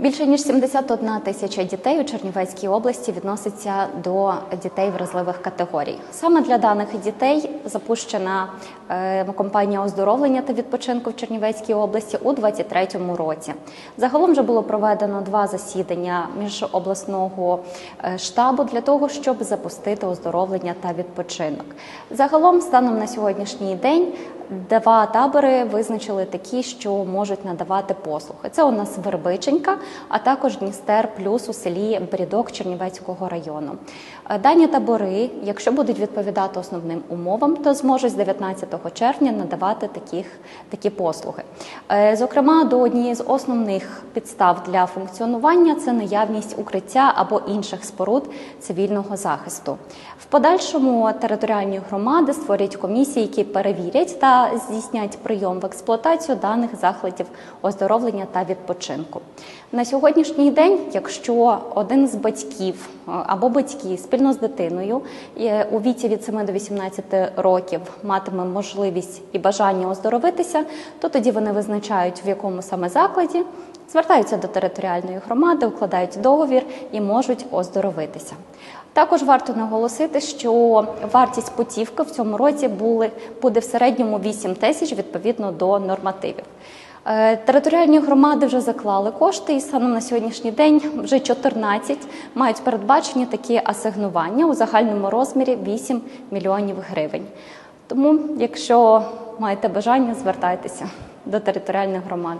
Більше ніж 71 тисяча дітей у Чернівецькій області відноситься до дітей вразливих категорій. Саме для даних дітей запущена е, компанія оздоровлення та відпочинку в Чернівецькій області у 2023 році. Загалом вже було проведено два засідання міжобласного е, штабу для того, щоб запустити оздоровлення та відпочинок. Загалом, станом на сьогоднішній день, Два табори визначили такі, що можуть надавати послуги. Це у нас Вербиченька, а також Дністер плюс у селі Брідок Чернівецького району. Е, Дані табори, якщо будуть відповідати основним умовам, то зможуть з 19 червня надавати таких, такі послуги. Е, Зокрема, до однієї з основних підстав для функціонування це наявність укриття або інших споруд цивільного захисту. В подальшому територіальні громади створять комісії, які перевірять та здійснять прийом в експлуатацію даних закладів оздоровлення та відпочинку. На сьогоднішній день, якщо один з батьків е, або батьки спільно з дитиною е, у віці від 7 до 18 років матиме можливість і бажання оздоровитися, то тоді вони визначають в якому саме закладі. Звертаються до територіальної громади, укладають договір і можуть оздоровитися. Також варто наголосити, що вартість путівки в цьому році були, буде в середньому 8 тисяч відповідно до нормативів. Е, Територіальні громади вже заклали кошти, і станом на сьогоднішній день вже 14 мають передбачені такі асигнування у загальному розмірі 8 мільйонів гривень. Тому, якщо маєте бажання, звертайтеся до територіальних громад.